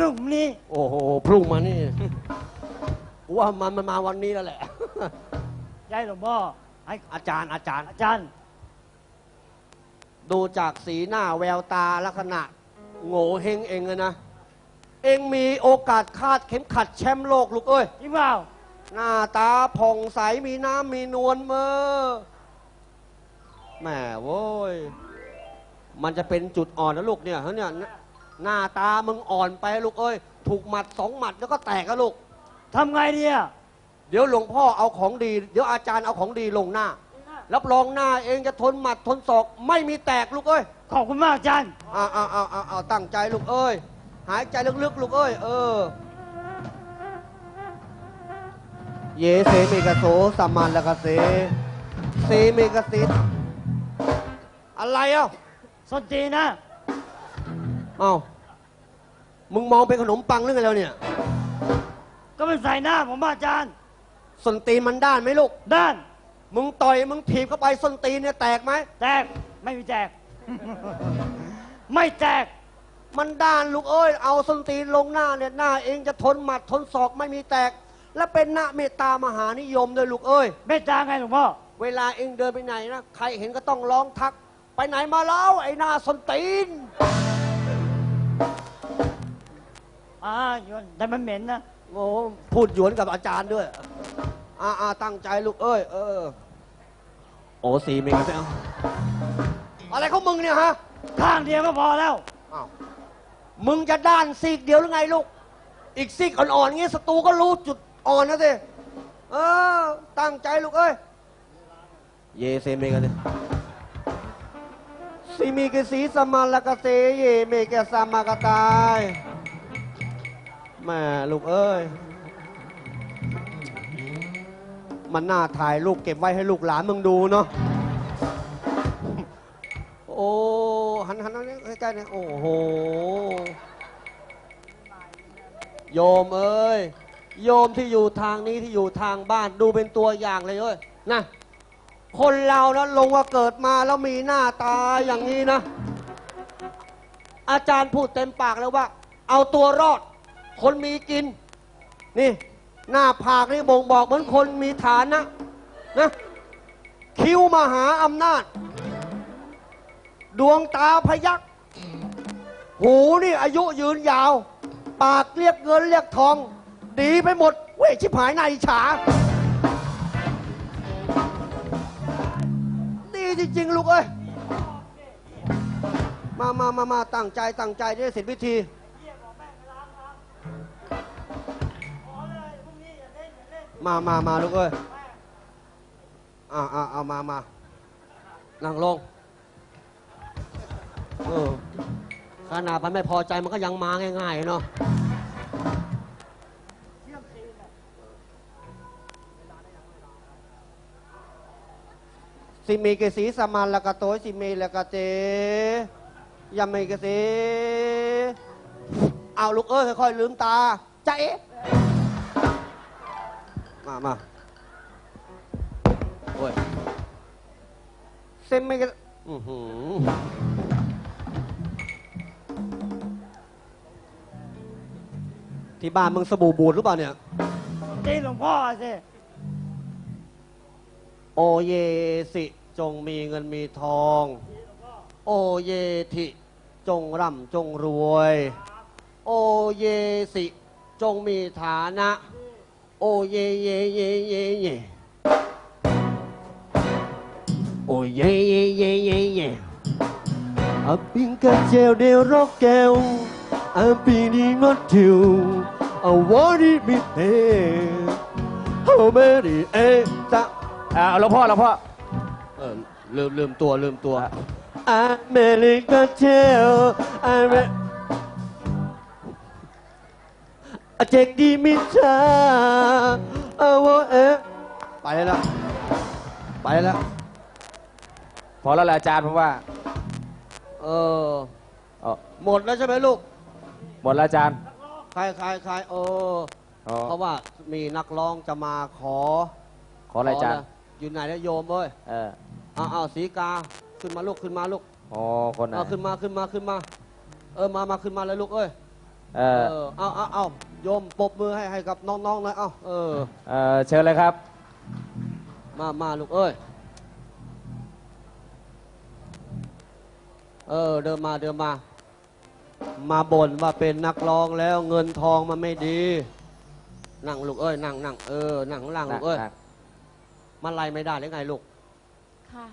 พรุ่งนี้โอ้โหพรุ่งมานี่กูว่ามันมันมาวันนี้แล้วแหละ ยายหลวงพ่อให้อาจารย์อาจารย์ อาจารย์ ดูจากสีหน้าแววตาลักษณะ โง่เฮงเองเลยนะ เองมีโอกาสคาดเข็มขัดแชมป์โลกลูกเอ้ย จริงเปล่าหน้าตาผ่องใสมีน้ำมีนวลเมอแหมโว้ย มันจะเป็นจุดอ่อนนะลูกเนี่ยเฮ้ยเนี่ย หน้าตามึงอ่อนไปลูกเอ้ย ถูกหมัดสองหมัดแล้วก็แตกแล้วลูก ทำไงดีอะเดี๋ยวหลวงพ่อเอาของดี เดี๋ยวอาจารย์เอาของดีลงหน้า รับรองหน้าเองจะทนหมัดทนศอกไม่มีแตกลูกเอ้ยขอบคุณมากอาจารย์เอาเอาเอาเอาเอาตั้งใจลูกเอ้ย หายใจลึกๆลูกเอ้ย เออ เยเสเมกะโสสัมมันละกะเสเสเมกะสิทอะไรเอ้าสนตีนะเอ้ามึงมองเป็นขนมปังหรือไงแล้วเนี่ยก็เป็นใส่หน้าผมว่าอาจารย์ ส้นตีนมันด้านไหมลูก ด้าน มึงต่อยมึงถีบเข้าไปส้นตีนเนี่ยแตกไหมแตกไม่มีแตกไม่แตกมันด้านลูกเอ้ย เอาส้นตีนลงหน้าเนี่ยหน้าเองจะทนหมัดทนศอกไม่มีแตก และเป็นหน้าเมตตามหานิยมด้วยลูกเอ้ยเมตตาไงหลวงพ่อ เวลาเองเดินไปไหนนะ ใครเห็นก็ต้องร้องทัก ไปไหนมาแล้วไอ้หน้าส้นตีน อ่าโยนแต่มันเหม็นนะโอ้พูดหยวนกับอาจารย์ด้วย อ่าอ่าตั้งใจลูกเอ้ย เออ โอ้สีเมกะเซลอะไรของมึงเนี่ยฮะ ข้างเดียวก็พอแล้ว อ้าว มึงจะด้านซีกเดียวหรือไงลูก อีกซีกอ่อนๆงี้ศัตรูก็รู้จุดอ่อนนะสิ เออ ตั้งใจลูกเอ้ย เยเซเมกะเซสีมีกสีสมาลกะเซเยเมกะสามากะตาย แม่ลูกเอ้ย มันน่าถ่ายรูปเก็บไว้ให้ลูกหลานมึงดูเนาะ โอ้หันหันหันใกล้ๆเนี่ยโอ้โห โยมเอ้ย โยมที่อยู่ทางนี้ที่อยู่ทางบ้านดูเป็นตัวอย่างเลยเอ้ยนะคนเรานะลงว่าเกิดมาแล้วมีหน้าตาอย่างนี้นะ อาจารย์พูดเต็มปากแล้วว่า เอาตัวรอด คนมีกิน นี่ หน้าผากนี่บ่งบอกเหมือนคนมีฐานะนะคิ้วมหาอำนาจ ดวงตาพยัก หูนี่อายุยืนยาว ปากเรียกเงินเรียกทอง ดีไปหมด เว้ย ชิบหายนายฉา ดีจริง ๆ ลูกเอ้ย มามามามาตั้งใจตั้งใจได้เสร็จพิธี มามามาลูกเอ้ยอ่าอ่าเอามามานั่งลงเออขนาดมันไม่พอใจมันก็ยังมาง่ายๆเนาะสิเมกสีสมานละกะโตยสิเมละกะเจยามเมกสีเอาลูกเอ้ยค่อยๆลืมตาใจเอ๊ มามาโอ้ยเซมเมกอือหือที่บ้านมึงสบู่บูดหรือเปล่าเนี่ย ตีหลวงพ่อสิโอเยสิจงมีเงินมีทอง โอเยทิจงร่ำจงรวย โอเยสิจงมีฐานะ โอเยเยเยเยเยโอเยเยเยเยเยอาปิงกะเจลเดียวรอกแก้วอาปีนี้งดทิวอาวอดีมิเตโอเมดีเอตะอ่าหลวงพ่อหลวงพ่อเออลืมลืมตัวลืมตัวอเมริกาเทลอเม อเจกดีมิชาอาวเอไปแล้วไปแล้วพอแล้วแหละอาจารย์ผมว่า เออเออหมดแล้วใช่ไหมลูกหมดแล้วอาจารย์ใครใครใครเอออ๋อเพราะว่ามีนักร้องจะมาขอขออะไรอาจารย์ขอยู่ไหนนะโยมเอ้ยเออเอาเอาสีกาขึ้นมาลูกขึ้นมาลูกอ๋อคนไหนเอาขึ้นมาขึ้นมาขึ้นมา เออมามาขึ้นมาเลยลูกเอ้ยอ เออเออเอาเอาเอาโยมปรบมือให้ให้กับน้องๆหน่อยเอาเออ เออเชิญเลยครับ มามาลูกเอ้ย เออ เดินมาเดินมา มาบ่นว่าเป็นนักร้องแล้วเงินทองมันไม่ดี นั่งลูกเอ้ย นั่งนั่งเออ นั่งข้างล่างลูกเอ้ย มันไล่ไม่ได้หรือไงลูก ค่ะ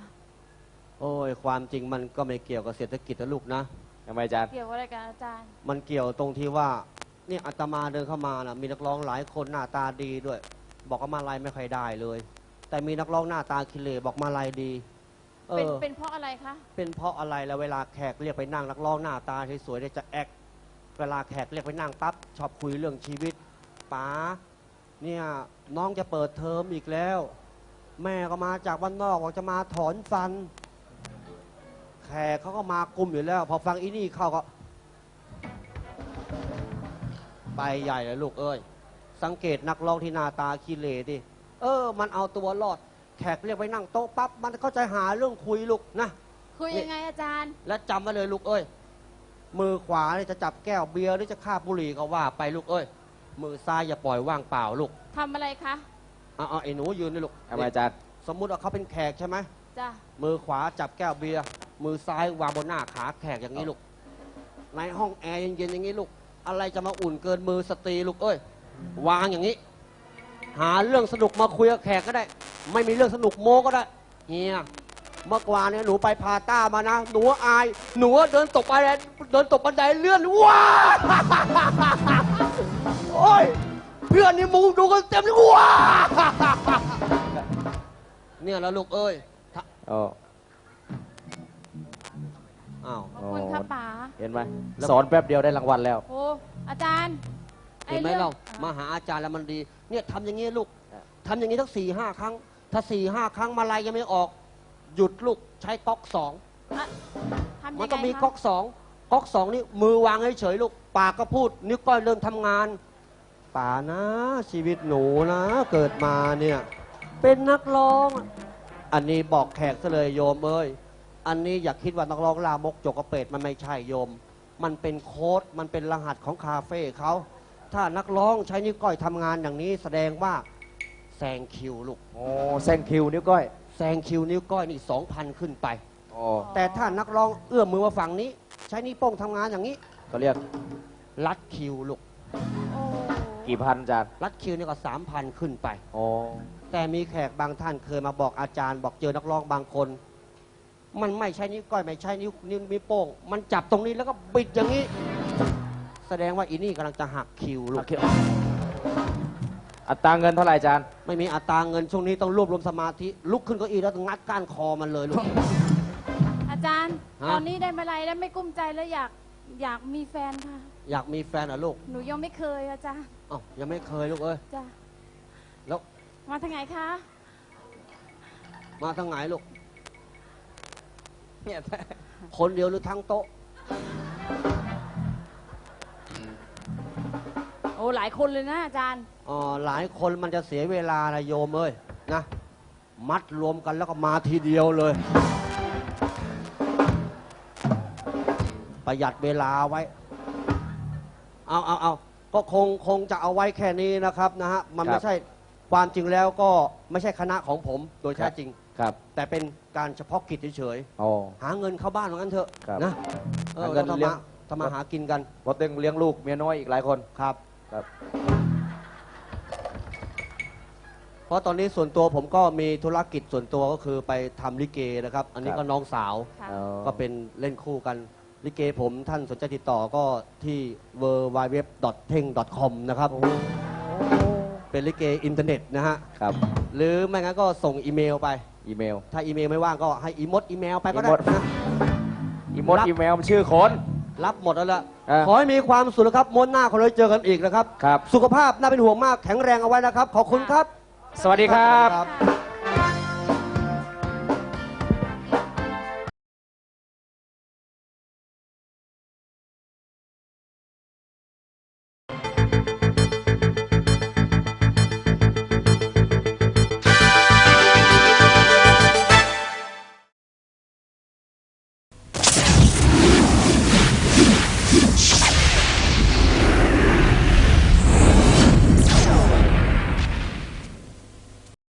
โอ้ย ความจริงมันก็ไม่เกี่ยวกับเศรษฐกิจนะลูกนะ ทำไมอาจารย์ เกี่ยวกับอะไรกันอาจารย์ มันเกี่ยวตรงที่ว่าเนี่ยอาตมาเดินเข้ามานะมีนักร้องหลายคนหน้าตาดีด้วย บอกว่ามาลายไม่ค่อยได้เลย แต่มีนักร้องหน้าตาคิเลบอกมาลายดี เอเป็นอ เป็นเพราะอะไรคะ เป็นเพราะอะไรแล้วเวลาแขกเรียกไปนั่งนักร้องหน้าตาสวยๆเนี่ยจะแอคเวลาแขกเรียกไปนั่งปั๊บชอบคุยเรื่องชีวิตป๋าเนี่ยน้องจะเปิดเทอมอีกแล้ว แม่ก็มาจากบ้านนอกบอกจะมาถอนฟันแขกเขาก็มากลุ่มอยู่แล้ว พอฟังอีนี่เขาก็ ไปใหญ่เลยลูกเอ้ย สังเกตนักร้องที่หน้าตาขี้เหร่ดิ เออ มันเอาตัวรอด แขกเรียกไปนั่งโต๊ะปั๊บ มันก็จะหาเรื่องคุยลูกนะ คุยยังไงอาจารย์ และจำไว้เลยลูกเอ้ย มือขวาเนี่ยจะจับแก้วเบียร์หรือจะคาบบุหรี่ก็ว่าไปลูกเอ้ย มือซ้ายอย่าปล่อยว่างเปล่าลูกทำอะไรคะเอาเอาไอ้หนูยืนนี่ลูกทำไมอาจารย์ สมมุติว่าเขาเป็นแขกใช่ไหมจ้ะ มือขวาจับแก้วเบียร์ มือซ้ายวางบนหน้าขาแขกอย่างนี้ลูก ในห้องแอร์เย็นๆอย่างนี้ลูก อะไรจะมาอุ่นเกินมือสตรีลูกเอ้ย วางอย่างนี้ หาเรื่องสนุกมาคุยกับแขกก็ได้ ไม่มีเรื่องสนุกโมก็ได้เฮียเมื่อวานเนี่ยหนูไปพาต้ามานะ หนูอาย หนูเดินตกไปเดินตกบันไดเลื่อนว้าโอ้ยเพื่อนนี่มุงดูกันเต็มเลยว้าเนี่ยแล้วลูกเอ้ยถ้าโอ้ อ้าว ขอบคุณค่ะป๋าเห็นไหมสอนแป๊บเดียวได้รางวัลแล้ว โอ้อาจารย์เห็นไหมอ้องเรา มาหาอาจารย์แล้วมันดี เนี่ยทำอย่างนี้ลูกทำอย่างนี้ทั้งสี่ห้าครั้ง ถ้าสี่ห้าครั้งมาลายยังไม่ออก หยุดลูกใช้ก๊อกสองอะทำมัยันงต้องไงมีคะก๊อกสองก๊อกสองนี่มือวางเฉยๆลูก ปากก็พูด นิ้วก้อยเริ่มทำงานป่านะ ชีวิตหนูนะ เกิดมาเนี่ย เป็นนักร้อง อันนี้บอกแขกซะเลยโยมเอ้ย อันนี้อย่าคิดว่านักร้องลามกจกกระเป็ดมันไม่ใช่โยม มันเป็นโค้ดมันเป็นรหัสของคาเฟ่เขาถ้านักร้องใช้นิ้วก้อยทำงานอย่างนี้แสดงว่าแซงคิวลูกโอ้แซงคิวนิ้วก้อยแซงคิวนิ้วก้อยนี่สองพันขึ้นไปโอ้แต่ถ้านักร้องเอื้อมมือมาฝั่งนี้ ใช้นิ้วโป้งทำงานอย่างนี้ เขาเรียกรัดคิวลูกโอ้กี่พันอาจารย์รัดคิวนี่ก็สามพันขึ้นไปโอ้แต่มีแขกบางท่านเคยมาบอกอาจารย์ บอกเจอนักร้องบางคน มันไม่ใช่นิ้วก้อยไม่ใช่นิ้วนิ้วนิ้วโป้ง มันจับตรงนี้แล้วก็บิดอย่างนี้ แสดงว่าอีนี่กำลังจะหักคิวลูโอกเคอัตราเงินเท่าไหร่อาจารย์ไม่มีอัตราเงินช่วงนี้ต้องรวบรวมสมาธิลุกขึ้นเก้าอี้แล้วงัดก้านคอมันเลยลูก อาจารย์ ฮะ ตอนนี้ได้มาลัยแล้วไม่กุ้มใจแล้วอยากอยากมีแฟนค่ะ อยากมีแฟนเหรอลูกหนูยังไม่เคยอาจารย์อ้าวยังไม่เคยลูกเอ้ยจ้ะแล้วมาทางไหนคะ มาทางไหนลูก เนี่ยคนเดียวหรือทั้งโต๊ะ โอ้หลายคนเลยนะอาจารย์ อ๋อหลายคนมันจะเสียเวลานะโยมเอ้ยนะ มัดรวมกันแล้วก็มาทีเดียวเลย ประหยัดเวลาไว้ เอาเอาเอาก็คงคงจะเอาไว้แค่นี้นะครับนะฮะ มันครัไม่บใช่ความจริงแล้วก็ไม่ใช่คณะของผมโดยครัแท้บจริง ครับแต่เป็นการเฉพาะกิจเฉยโอ้ๆหาเงินเข้าบ้านเหมือนกันเถอะครับนะเออหาเงินทำเลี้ยมาง ทำมาหากินกันพอเต็งเลี้ยงลูกเมียน้อยอีกหลายคนครับ ครับ เพราะตอนนี้ส่วนตัวผมก็มีธุรกิจส่วนตัวก็คือไปทำลิเกนะครับ อันนี้ครับ ก็น้องสาวค่ะ อ๋อก็เป็นเล่นคู่กันลิเกผมท่านสนใจติดต่อก็ที่ w w w t e n g c o m นะครับเป็นลิเกอินเทอร์เน็ตนะฮะ ครับ หรือไม่งั้นก็ส่งอีเมลไป อีเมล ถ้าอีเมลไม่ว่างก็ให้อีมดอีเมลไปก็ได้อีมด นะ อีมดรับ อีเมลมันชื่อคน รับหมดแล้วละเออขอให้มีความสุขนะครับม้วนหน้าคนเลยเจอกันอีกนะครับ ครับ สุขภาพน่าเป็นห่วงมากแข็งแรงเอาไว้นะครับ ขอบคุณครับ สวัสดีครับครับ